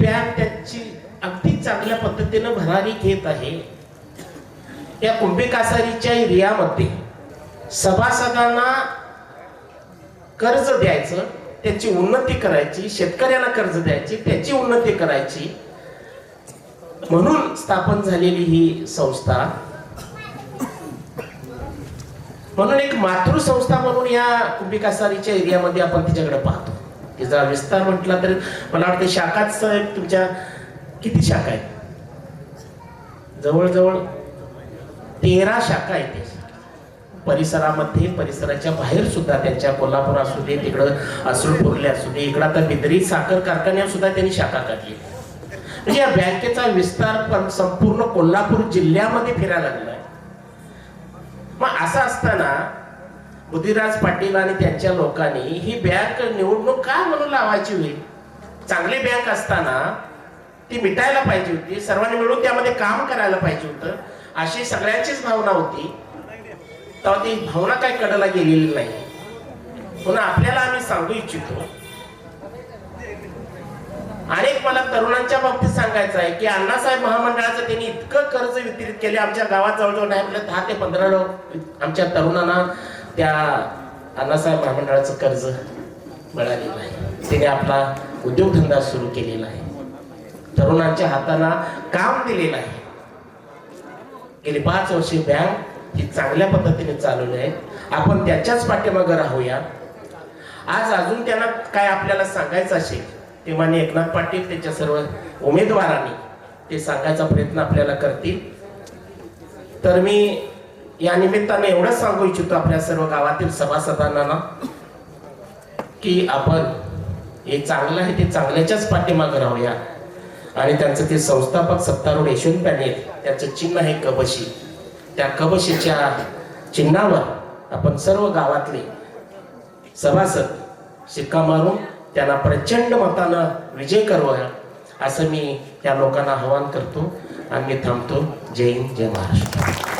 Bank त्याची अगदी चांगल्या पद्धतीनं भरारी घेत आहे. या कुंभे कासारीच्या एरियामध्ये सभासदांना कर्ज द्यायचं त्याची उन्नती करायची शेतकऱ्यांना कर्ज द्यायची त्याची उन्नती करायची. म्हणून स्थापन झालेली ही संस्था. म्हणून एक मातृसंस्था म्हणून या कुंभिकासारीच्या एरियामध्ये आपण तिच्याकडे पाहतो. जरा विस्तार म्हटला तर मला वाटतं शाखाच तुमच्या किती शाखा आहेत? जवळजवळ तेरा शाखा आहेत परिसरामध्ये परिसराच्या बाहेर सुद्धा त्यांच्या कोल्हापूर असू दे तिकडं असुरपुरले असू दे इकडं आता बिदरी साखर कारखान्यात सुद्धा त्यांनी शाखा काढली. म्हणजे या बँकेचा विस्तार पण संपूर्ण कोल्हापूर जिल्ह्यामध्ये फिरायला लागलाय. मग असं असताना बुद्धिराज पाटील आणि त्यांच्या लोकांनी ही बँक निवडणूक का म्हणून लावायची होईल चांगली बँक असताना ती मिटायला पाहिजे होती. सर्वांनी मिळून त्यामध्ये काम करायला पाहिजे होतं. अशी सगळ्यांचीच भावना होती. तेव्हा ती भावना काय कडला गेलेली नाही. पुन्हा आपल्याला आम्ही सांगू इच्छितो. अनेक मला तरुणांच्या बाबतीत सांगायचं आहे की अण्णासाहेब महामंडळाचं त्यांनी इतकं कर्ज वितरित केले. आमच्या गावात जवळजवळ नाही आपल्या दहा ते पंधरा लोक आमच्या तरुणांना त्या अण्णासाहेब महामंडळाचं कर्ज मिळालेलं आहे. त्याने आपला उद्योगधंदा सुरू केलेला आहे. तरुणांच्या हाताला काम दिलेलं आहे. गेली पाच वर्षे बँक ही चांगल्या पद्धतीने चालवली आहे. आपण त्याच्याच पाठीमागं राहूया. आज अजून त्यांना काय आपल्याला सांगायचं असेल ते माने एकनाथ पाटील त्यांच्या सर्व उमेदवारांनी ते सांगायचा प्रयत्न आपल्याला करतील. तर मी या निमित्ताने एवढंच सांगू इच्छितो आपल्या सर्व गावातील सभासदांना ना की आपण हे चांगलं आहे ते चांगल्याच्याच पाठीमागे राहूया. आणि त्यांचं ते संस्थापक सत्तारूढ यशवंत पॅनेल त्याचं चिन्ह आहे कबशी. त्या कबशीच्या चिन्हावर आपण सर्व गावातले सभासद शिक्का मारून त्यांना प्रचंड मतानं विजय करूया असं मी त्या लोकांना आवाहन करतो. आणि मी थांबतो. जय हिंद जय महाराष्ट्र.